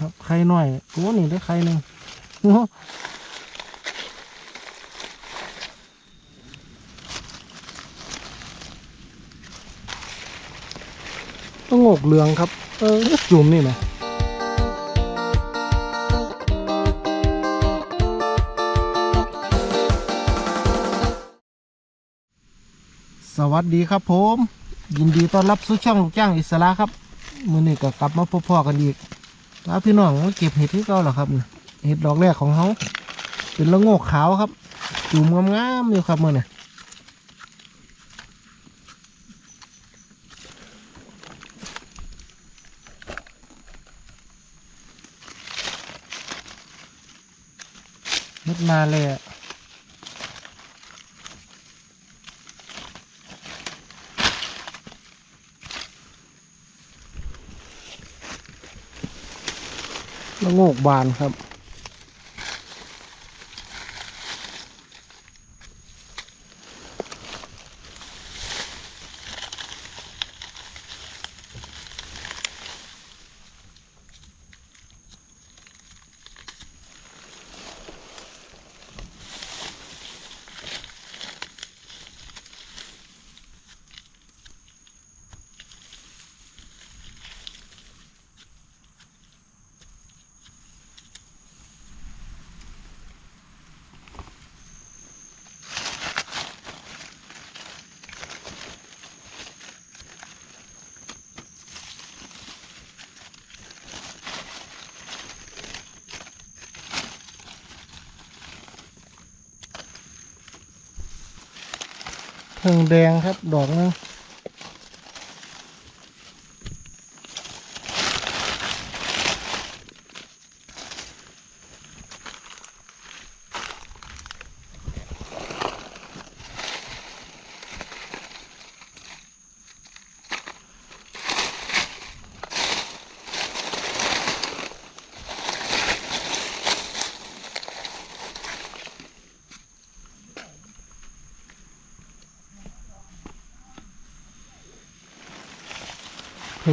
ครับไข่หน่อยโอ้นี่ได้ไข่หนึ่งต้องงกเหลืองครับ เออจุ่มนี่ไหมสวัสดีครับผม ยินดีต้อนรับสู่ช่องลูกจ้างอิสระครับ มือนี้ก็กลับมาพบพ่อกันอีก ล้วพี่น้องมาเก็บเห็ดที่เก่าเหรอครับเนี่ยเห็ดดอกแรกของเขาเป็นละโงกขาวครับจุ่มงามๆอยู่ครับมือเนี่ยมุดมาเลยอะ ละโงกบานครับ เพิ่งแดงครับดอกนึง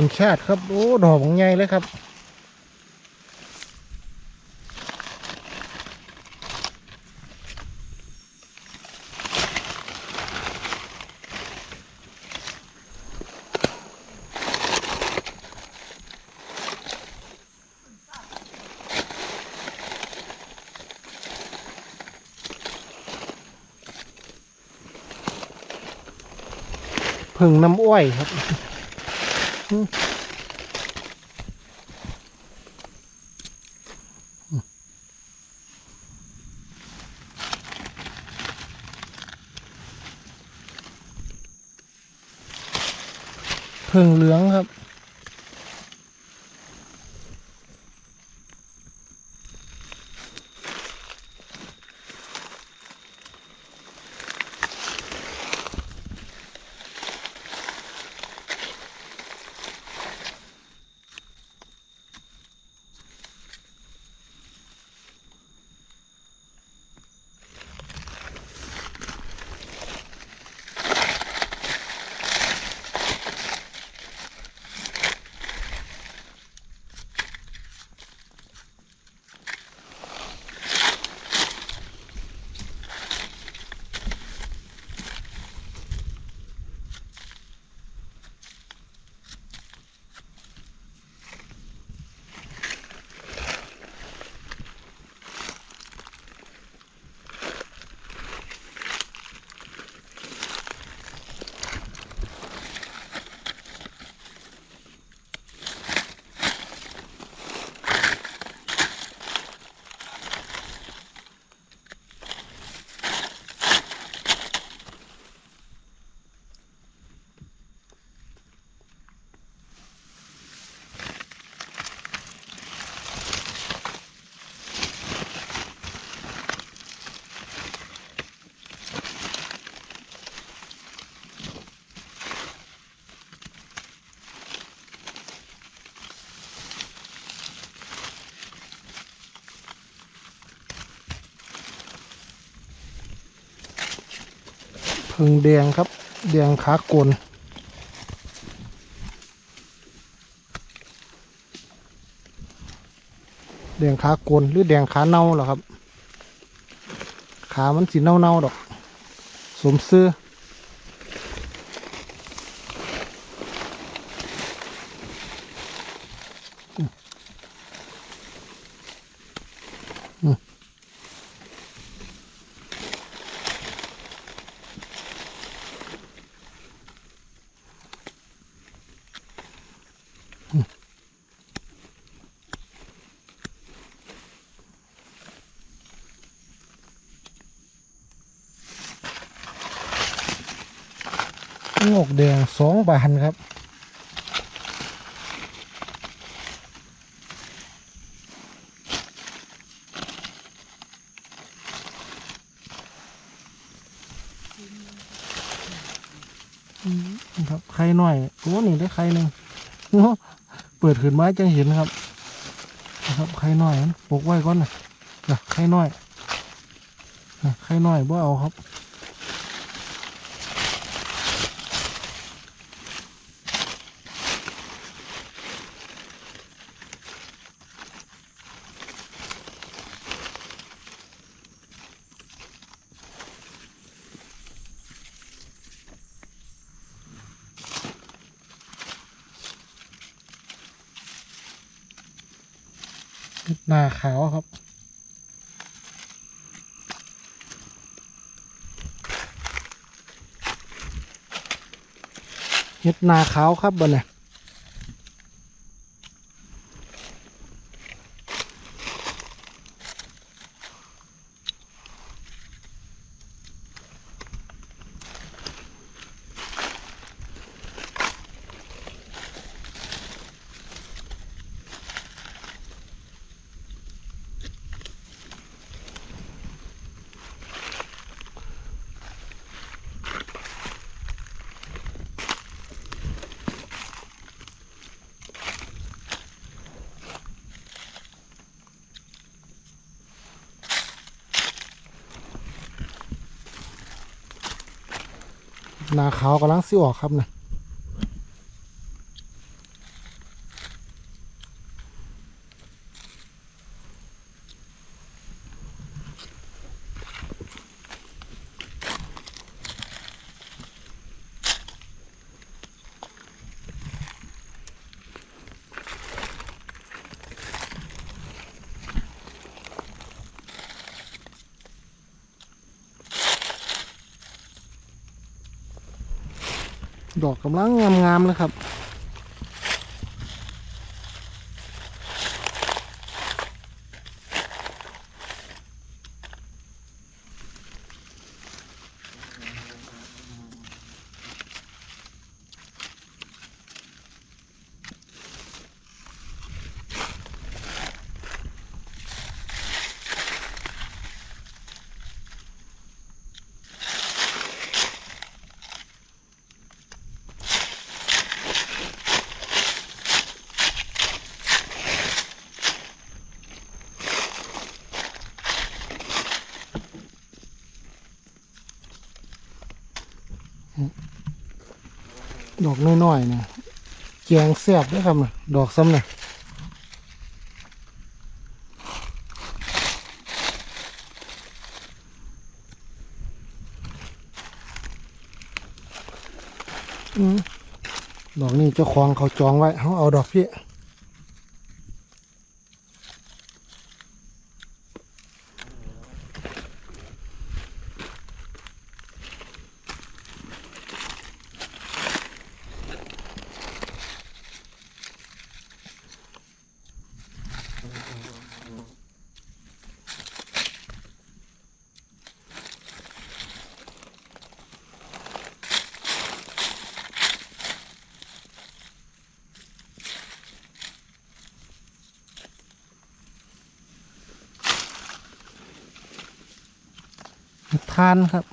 งชาติครับ โอ้ ดอกของใหญ่เลยครับพิ่งน้ำอ้อยครับ เพิ่งเหลืองครับ พึ่งแดงครับ แดงขากลแดงขาโกนหรือแดงขาเน่าเหรอครับ ขามันสีเน่าๆดอก สมซื้อ งอกแดงสองบานครับอืมครับไข่หน้อยโอ้นี่ได้ไข่หนึ่งโอ้เปิดขึ้นมาจะเห็นครับ นะครับไข่หน้อยปกไว้ก่อนนะนะไข่หน้อยนะไข่หน้อยบ่เอาครับ หน้าขาวครับ เห็ดหนาขาวครับบนเนี่ย นาขาวกำลังสิออกครับเนี่ย ดอกกำลังงามๆเลยครับ ดอกน้อยๆเนี่ยแกงแซ่บด้วยครับน่ะดอกซ้ำเนี่ยดอกนี้เจ้าของเขาจองไว้เขาเอาดอกพี่านครับ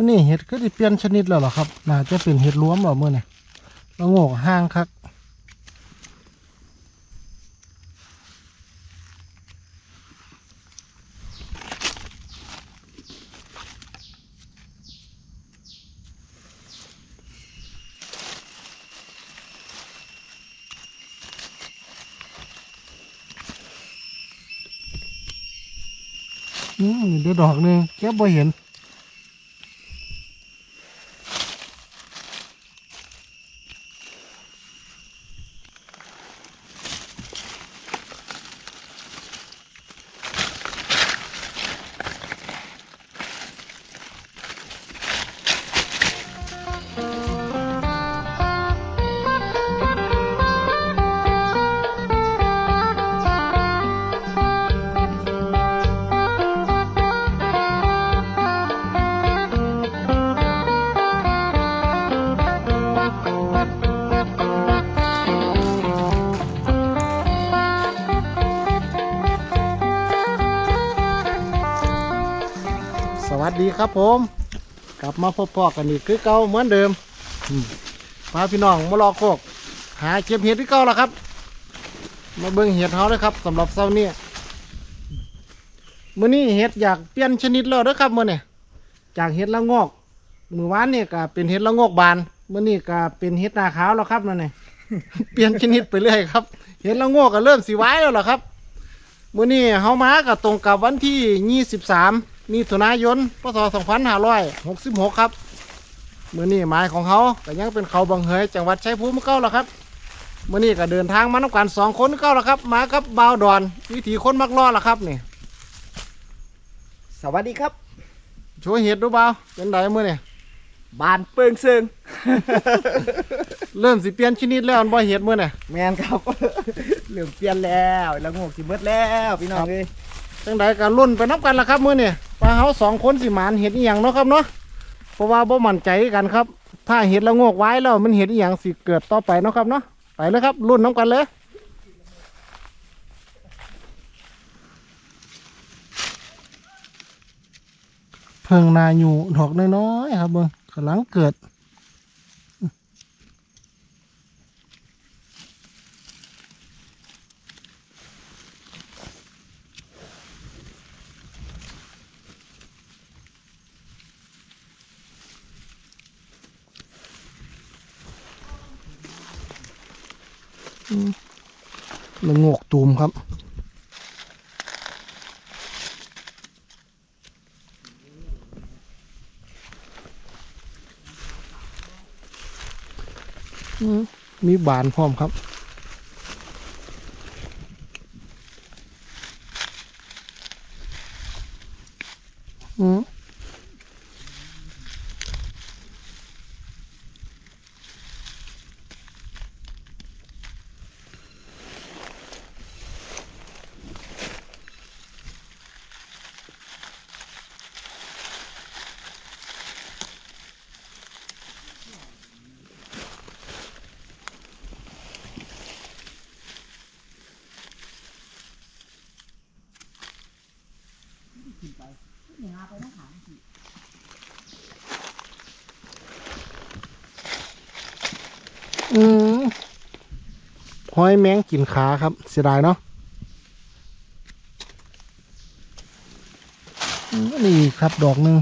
มื่อนี้เห็ดก็จะเปลี่ยนชนิดแล้วหรอครับน่าจะเป็นเห็ดรวมหรอเมื่อนี่ละโงกห้างคักอืมเดี๋ยวดอกหนึ่งแค่บ่เห็น ครับผม กลับมาพบพ่อกันอีกคือเก่าเหมือนเดิมพาพี่น้องมารอโคก หาเก็บเห็ดที่เก่าแล้วครับ มาเบิ่งเห็ดเฮาเลยครับสำหรับเช้านี้มื้อนี้เห็ดอยากเปลี่ยนชนิดแล้วเด้อครับมื้อนี้จากเห็ดละงอกมื้อวานนี่ก็เป็นเห็ดละงอกบานมื้อนี้ก็เป็นเห็ดนาขาวแล้วครับนั่นนี่เปลี่ยนชนิดไปเรื่อยครับ เห็ดละงอกก็เริ่มสิไว้แล้วล่ะครับมื้อนี้เฮามาก็ตรงกับวันที่23มิ ถุนายนพศ2566 ครับมื้อนี้หมายของเขาก็ยังเป็นเขาบางเหยจังหวัดชัยภูมิเก่าแล้วครับมื้อนี้ก็เดินทางมานำกันสองคนเก่าแล้วครับ มากับบ่าวดอน วิถีคนมักล้อล่ะครับนี่สวัสดีครับโชว์เห็ดดูบ่าวเป็นไดมื้อนี่บานเปิงเซิง เริ่มสิเปลี่ยนชนิดแล้วอันบ่เห็ดมื้อนี่แมนครับ เหลือเปลี่ยนแล้วแล้วงกสิเบิดแล้วพี่น้องเอ้ย จังใดก็รุ่นไปนับกันละครับมื้อนี่ปลาเฮาสองคนสิหมานเห็ดอีหยังเนาะครับเนาะเพราะว่าบ่มั่นใจกันครับ ถ้าเห็ดละโงกไว้แล้วมันเห็ดอีหยังสิเกิดต่อไปเนาะครับเนาะไปเลยครับรุ่นน้ำกันเลยเพิ่งนาอยู่ดอกน้อยๆครับเบิ่งกำลังเกิด ละโงกตูมครับอืมมีบานพร้อมครับ อืม อืมหอยแมงกินขาครับ เสียดายเนาะนี่ครับดอกหนึ่ง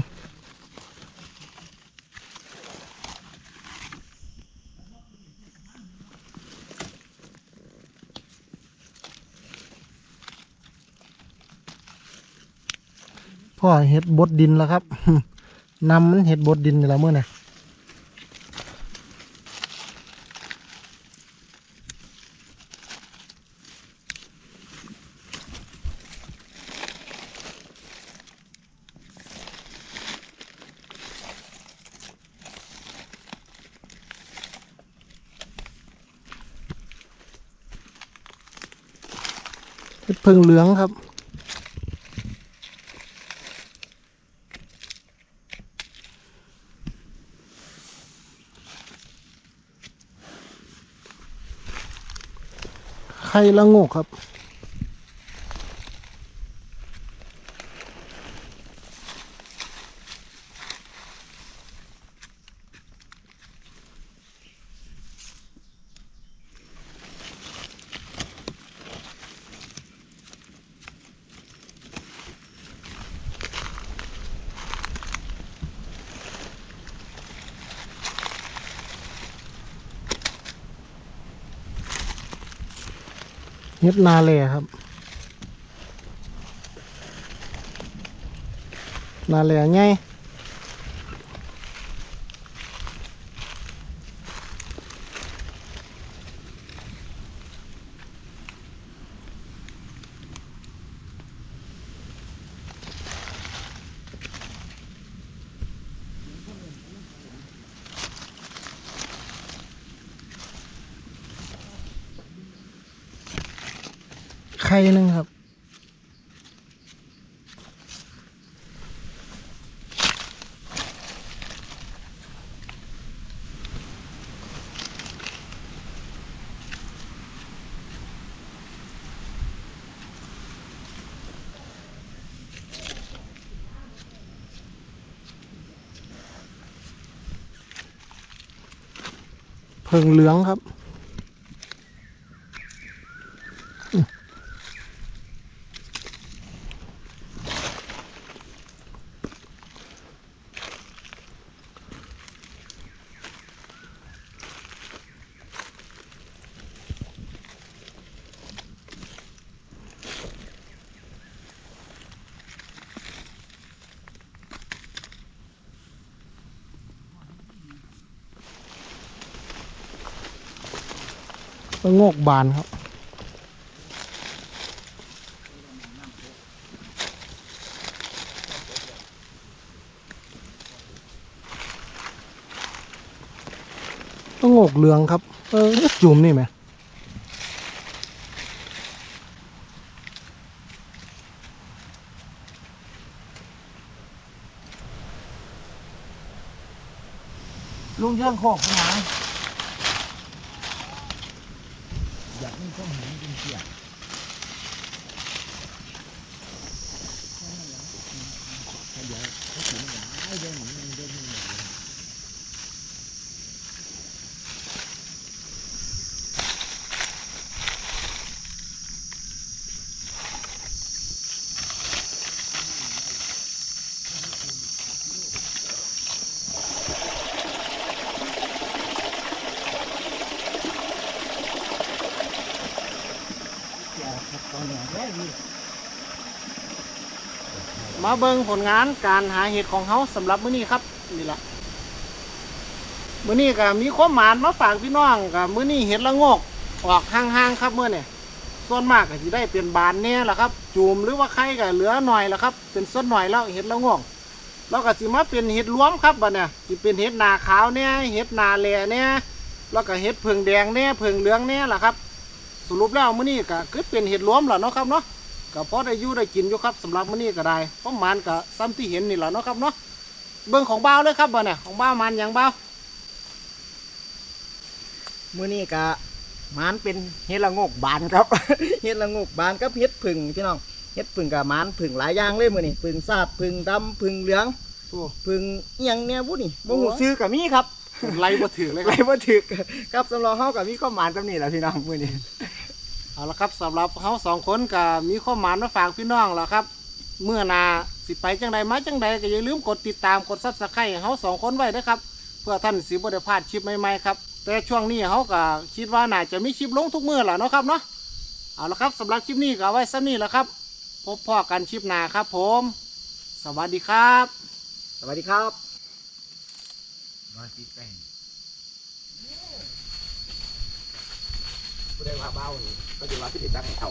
พ่อเห็ดบดดินแล้วครับนำมันเห็ดบดดินอยู่แล้วเมื่อน่ เห็ดเพิงเหลืองครับ ไข่ละงกครับ เฮ็ดนาเลครับ นาเลไง ไข่หนึ่งครับ เพิ่งเหลืองครับ ก็งอกบานครับต้องงอกเหลืองครับ เออจุ่มนี่ไหมลุงเยื่องโคกไหาอยากนี่ก็เห็นเป็นเสีย มาเบิ่งผลงานการหาเห็ดของเขาสำหรับมื้อนี้ครับนี่แหละมื้อนี้ก็มีความหมานมาฝากพี่น้องกับมื้อนี้เห็ดละโงกออกห่างๆครับเมื้อนี้ส่วนมากก็สิได้เป็นบานแน่ละครับ จูมหรือว่าไข่ก็เหลือหน่อยละครับ เป็นส่วนหน่อยแล้วเห็ดละโงกแล้วก็สิมาเป็นเห็ดรวมครับบัดเนี่ยสิเป็นเห็ดนาขาวแน่เห็ดนาแลแน่แล้วก็เห็ดเพิงแดงแน่เพิงเหลืองแน่ละครับ สรุปแล้วมื้อนี้ก็คือเป็นเห็ดรวมแล้วเนาะครับเนาะก็พอได้อยู่ได้กินอยู่ครับสำหรับมื้อนี้ก็ได้ประมาณก็ซ้ำที่เห็นนี่แหละเนาะครับเนาะเบิ่งของบ้าวเลยครับบ่เนี่ยของบ้าวมันหยังบ้าวมื้อนี้ก็มันเป็นเฮ็ดละโงกบานครับ เฮ็ดละโงกบานกับเฮ็ดผึ่งพี่น้องเฮ็ดผึ่งกับมันผึ่งหลายอย่างเลยมื้อนี้ผึ่งซาดผึ่งดำผึ่งเหลืองโอ้ ผึ่งอีหยังเนี่ยบุนี่บ่ฮู้ซื้อก็มีครับ ไล่บ่ถือเลยคไรรับบ่ถึกกับสำรองเฮาก็มีความหมายกับนี่แหละพี่น้องมื้อนี้ เอาละครับสำหรับเฮาสองคนก็มีข้อหมายมาฝากพี่น้องแล้วครับ เมื่อหนาสิไปจังใดมาจังใดก็อย่าลืมกดติดตามกด Subscribe ให้เฮาสองคนไว้นะครับเพื่อท่านสิบ่ได้พลาดคลิปใหม่ๆครับแต่ช่วงนี้เฮาก็คิดว่าน่าจะมีคลิปลงทุกมื้อแหละเนาะครับเนาะเอาละครับสำหรับคลิปนี้ก็เอาไว้ซ้ำนี้แหละครับ พบพ่อกันคลิปหน้าครับผม สวัสดีครับ สวัสดีครับ น้อยติดแป้งผู้ใดว่าเบ้านี่ก็จะว่าพี่ติดตั้งให้เอา